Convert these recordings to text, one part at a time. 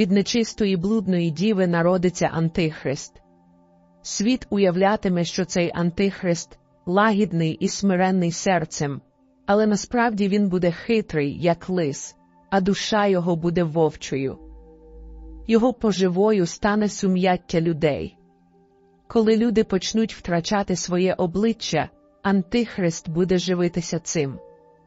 від нечистої блудної діви народиться Антихрист. Світ уявлятиме, що цей Антихрист лагідний і смиренний серцем, але насправді він буде хитрий, як лис, а душа його буде вовчою. Його поживою стане сум'яття людей. Коли люди почнуть втрачати своє обличчя, Антихрист буде живитися цим.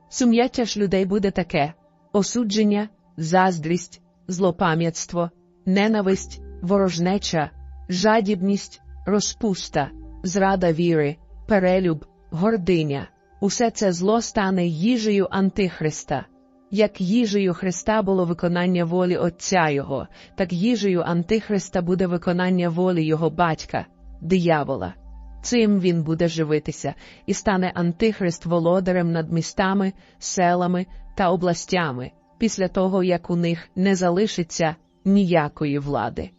Сум'яття ж людей буде таке осудження, заздрість, злопам'ятство, ненависть, ворожнеча, жадібність, розпуста, зрада віри, перелюб, гординя. Усе це зло стане їжею Антихриста. Як їжею Христа було виконання волі Отця Його, так їжею Антихриста буде виконання волі Його батька, диявола. Цим він буде живитися і стане Антихрист володарем над містами, селами та областями, після того як у них не залишиться ніякої влади.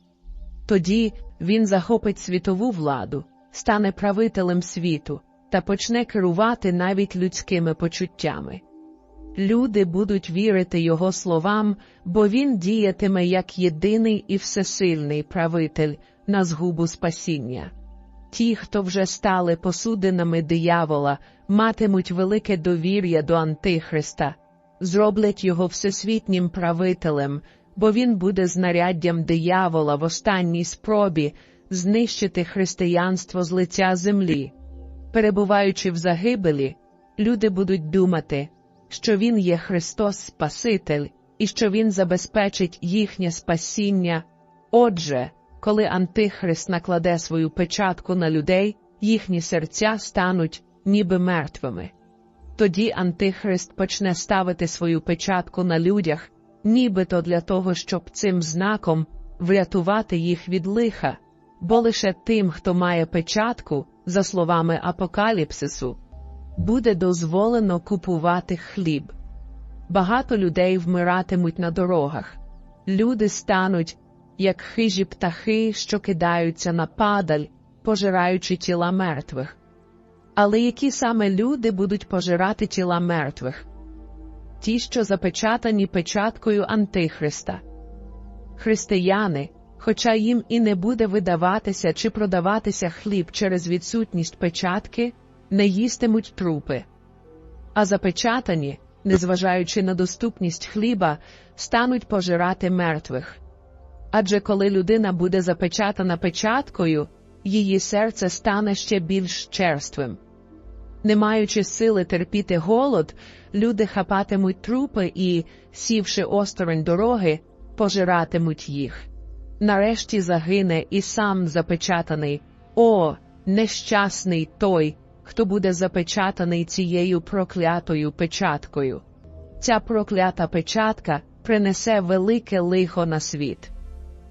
Тоді він захопить світову владу, стане правителем світу та почне керувати навіть людськими почуттями. Люди будуть вірити його словам, бо він діятиме як єдиний і всесильний правитель на згубу спасіння. Ті, хто вже стали посудинами диявола, матимуть велике довір'я до Антихриста, зроблять його всесвітнім правителем, бо він буде знаряддям диявола в останній спробі знищити християнство з лиця землі. Перебуваючи в загибелі, люди будуть думати, що Він є Христос Спаситель і що Він забезпечить їхнє спасіння. Отже, коли Антихрист накладе свою печатку на людей, їхні серця стануть ніби мертвими. Тоді Антихрист почне ставити свою печатку на людях, нібито для того, щоб цим знаком врятувати їх від лиха, бо лише тим, хто має печатку, за словами Апокаліпсису, буде дозволено купувати хліб. Багато людей вмиратимуть на дорогах. Люди стануть, як хижі птахи, що кидаються на падаль, пожираючи тіла мертвих. Але які саме люди будуть пожирати тіла мертвих? Ті, що запечатані печаткою Антихриста. Християни, хоча їм і не буде видаватися чи продаватися хліб через відсутність печатки, не їстимуть трупи. А запечатані, незважаючи на доступність хліба, стануть пожирати мертвих. Адже коли людина буде запечатана печаткою, її серце стане ще більш черствим. Не маючи сили терпіти голод, люди хапатимуть трупи і, сівши осторонь дороги, пожиратимуть їх. Нарешті загине і сам запечатаний. О, нещасний той, хто буде запечатаний цією проклятою печаткою. Ця проклята печатка принесе велике лихо на світ.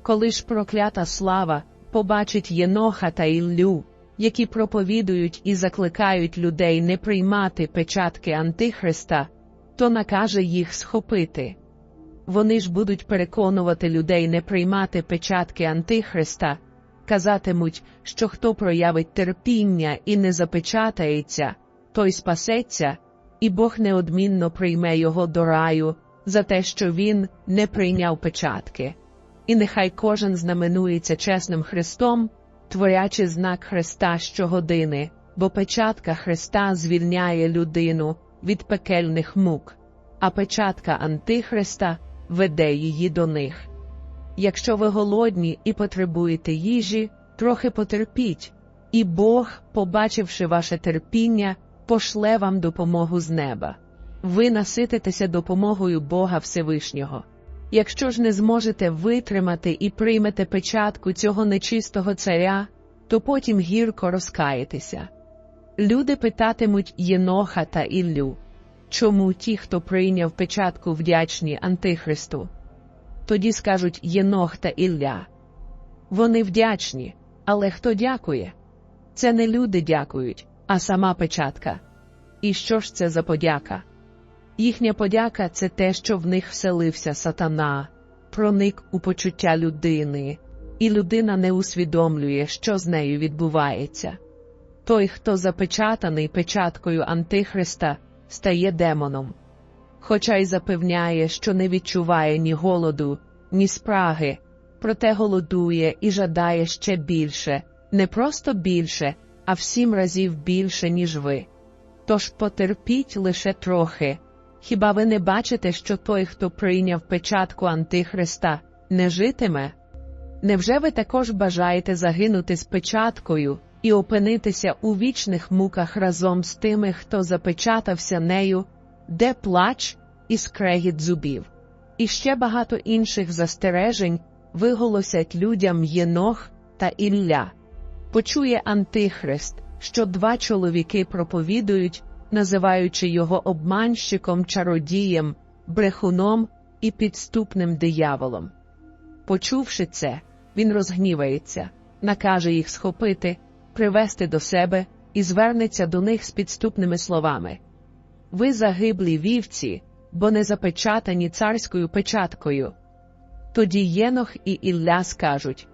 Коли ж проклята слава побачить Єноха та Іллю, які проповідують і закликають людей не приймати печатки Антихриста, то накаже їх схопити. Вони ж будуть переконувати людей не приймати печатки Антихриста, казатимуть, що хто проявить терпіння і не запечатається, той спасеться, і Бог неодмінно прийме його до раю за те, що він не прийняв печатки. І нехай кожен знаменується чесним Христом, творячи знак Христа щогодини, бо печатка Христа звільняє людину від пекельних мук, а печатка Антихриста веде її до них. Якщо ви голодні і потребуєте їжі, трохи потерпіть, і Бог, побачивши ваше терпіння, пошле вам допомогу з неба. Ви насититеся допомогою Бога Всевишнього. Якщо ж не зможете витримати і приймете печатку цього нечистого царя, то потім гірко розкаєтеся. Люди питатимуть Єноха та Іллю, чому ті, хто прийняв печатку вдячні Антихристу? Тоді скажуть Єнох та Ілля. Вони вдячні, але хто дякує? Це не люди дякують, а сама печатка. І що ж це за подяка? Їхня подяка це те, що в них вселився сатана, проник у почуття людини, і людина не усвідомлює, що з нею відбувається. Той, хто запечатаний печаткою Антихриста, стає демоном, хоча й запевняє, що не відчуває ні голоду, ні спраги, проте голодує і жадає ще більше, не просто більше, а в сім разів більше, ніж ви. Тож потерпіть лише трохи. Хіба ви не бачите, що той, хто прийняв печатку Антихриста, не житиме? Невже ви також бажаєте загинути з печаткою і опинитися у вічних муках разом з тими, хто запечатався нею, де плач і скрегіт зубів? І ще багато інших застережень виголосять людям Єнох та Ілля. Почує Антихрист, що два чоловіки проповідують, називаючи його обманщиком, чародієм, брехуном і підступним дияволом. Почувши це, він розгнівається, накаже їх схопити, привести до себе і звернеться до них з підступними словами. Ви загиблі вівці, бо не запечатані царською печаткою. Тоді Єнох і Ілля скажуть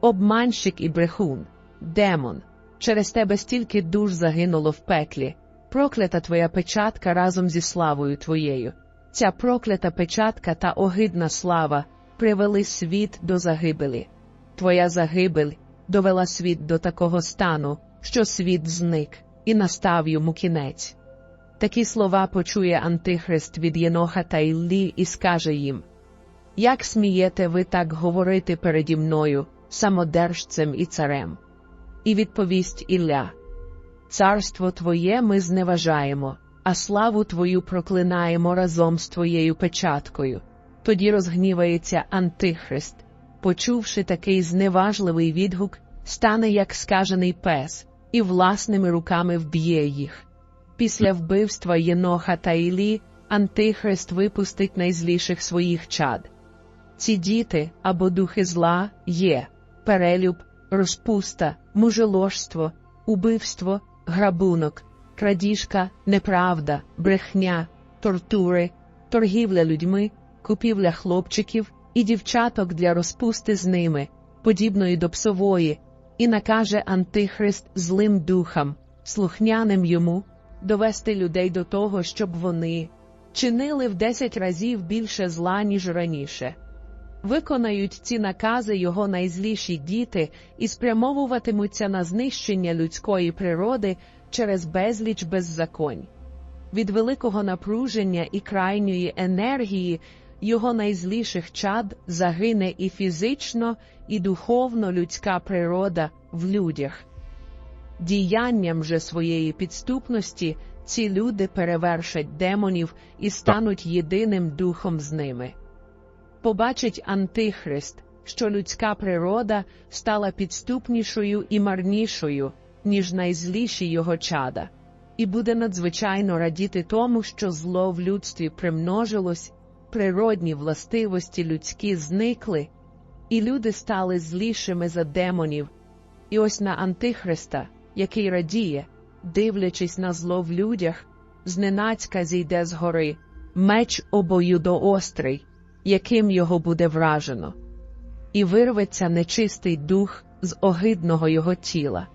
Обманщик і брехун, демон, через тебе стільки душ загинуло в пеклі, проклята твоя печатка разом зі славою твоєю. Ця проклята печатка та огидна слава привели світ до загибелі. Твоя загибель довела світ до такого стану, що світ зник і настав йому кінець. Такі слова почує Антихрист від Єноха та Іллі і скаже їм Як смієте ви так говорити переді мною, самодержцем і царем? І відповість Ілля Царство Твоє ми зневажаємо, а славу Твою проклинаємо разом з Твоєю печаткою. Тоді розгнівається Антихрист, почувши такий зневажливий відгук, стане як скажений пес, і власними руками вб'є їх. Після вбивства Єноха та Ілі Антихрист випустить найзліших своїх чад. Ці діти або духи зла є перелюб, розпуста, мужеложство, убивство, грабунок, крадіжка, неправда, брехня, тортури, торгівля людьми, купівля хлопчиків і дівчаток для розпусти з ними, подібної до псової, і накаже Антихрист злим духам, слухняним йому, довести людей до того, щоб вони чинили в десять разів більше зла, ніж раніше. Виконають ці накази його найзліші діти і спрямовуватимуться на знищення людської природи через безліч беззаконь. Від великого напруження і крайньої енергії його найзліших чад загине і фізично, і духовно людська природа в людях. Діянням же своєї підступності ці люди перевершать демонів і стануть єдиним духом з ними. Побачить Антихрист, що людська природа стала підступнішою і марнішою, ніж найзліші його чада, і буде надзвичайно радіти тому, що зло в людстві примножилось, природні властивості людські зникли, і люди стали злішими за демонів, і ось на Антихриста, який радіє, дивлячись на зло в людях, зненацька зійде з гори меч обоюдоострий, яким його буде вражено, і вирветься нечистий дух з огидного його тіла.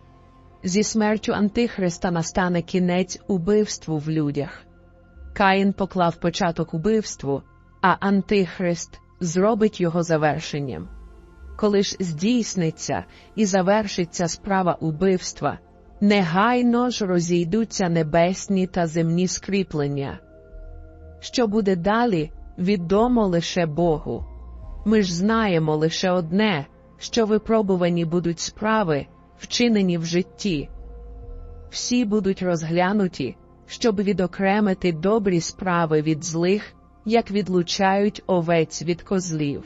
Зі смертю Антихриста настане кінець убивству в людях. Каїн поклав початок убивству, а Антихрист зробить його завершенням. Коли ж здійсниться і завершиться справа убивства, негайно ж розійдуться небесні та земні скріплення. Що буде далі, відомо лише Богу. Ми ж знаємо лише одне, що випробувані будуть справи, вчинені в житті. Всі будуть розглянуті, щоб відокремити добрі справи від злих, як відлучають овець від козлів.